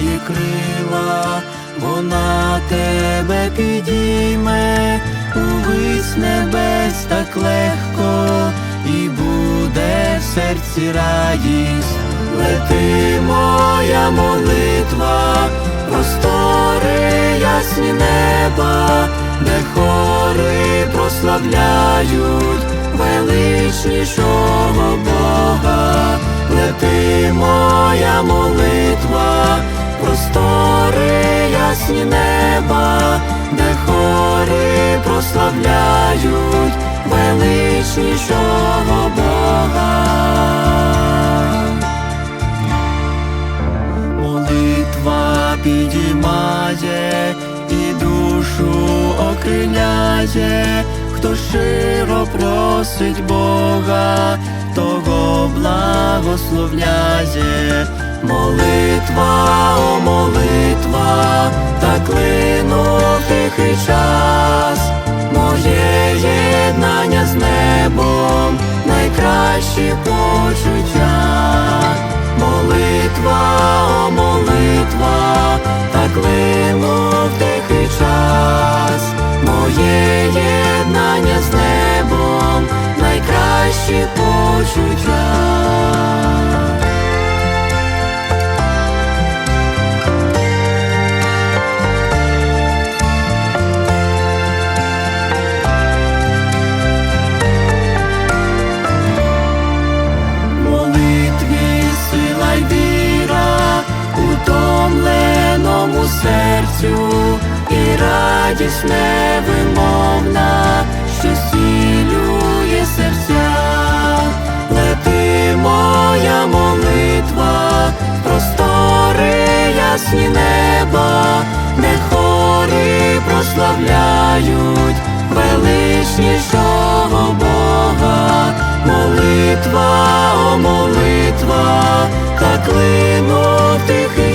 має крила, вона тебе підійме, увись небес так легко, і буде в серці радість, лети моя молитва, простори ясні неба, де хори прославляють величнішого Бога, лети моя молитва, ясні неба, де хори прославляють величнішого Бога. Молитва підіймає і душу окриляє, хто щиро просить Бога, того благословляє. Молитва, найкращі почуття. Молитва, о молитва, так линув тихий час, моє єднання з небом, найкращі почуття. Серцю, і радість невимовна, що зцілює серця, лети моя молитва, простори ясні неба, де хори прославляють величнішого Бога, молитва, о молитва, так линув тихий